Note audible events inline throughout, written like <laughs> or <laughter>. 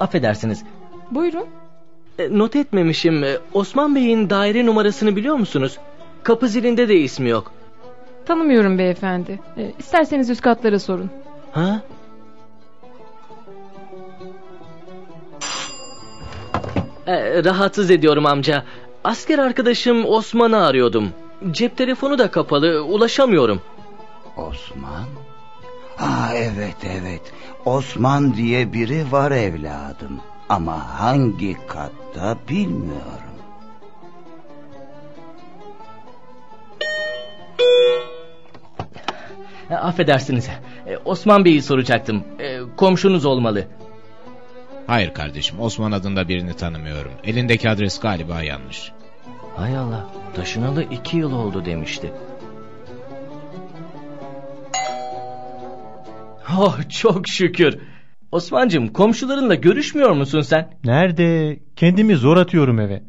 affedersiniz. Buyurun. E, not etmemişim. E, Osman Bey'in daire numarasını biliyor musunuz? Kapı zilinde de ismi yok. Tanımıyorum beyefendi. E, isterseniz üst katlara sorun. Ha? E, rahatsız ediyorum amca. Asker arkadaşım Osman'ı arıyordum. Cep telefonu da kapalı, ulaşamıyorum. Osman? Ha evet evet. Osman diye biri var evladım. Ama hangi katta bilmiyorum. E, affedersiniz. E, Osman Bey'i soracaktım. E, komşunuz olmalı. Hayır kardeşim Osman adında birini tanımıyorum. Elindeki adres galiba yanlış. Hay Allah, taşınalı iki yıl oldu demişti. <laughs> Oh çok şükür. Osman'cığım komşularınla görüşmüyor musun sen? Nerede? Kendimi zor atıyorum eve.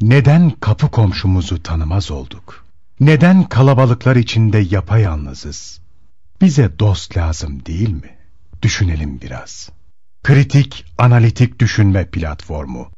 Neden kapı komşumuzu tanımaz olduk? Neden kalabalıklar içinde yapayalnızız? Bize dost lazım değil mi? Düşünelim biraz. Kritik Analitik Düşünme Platformu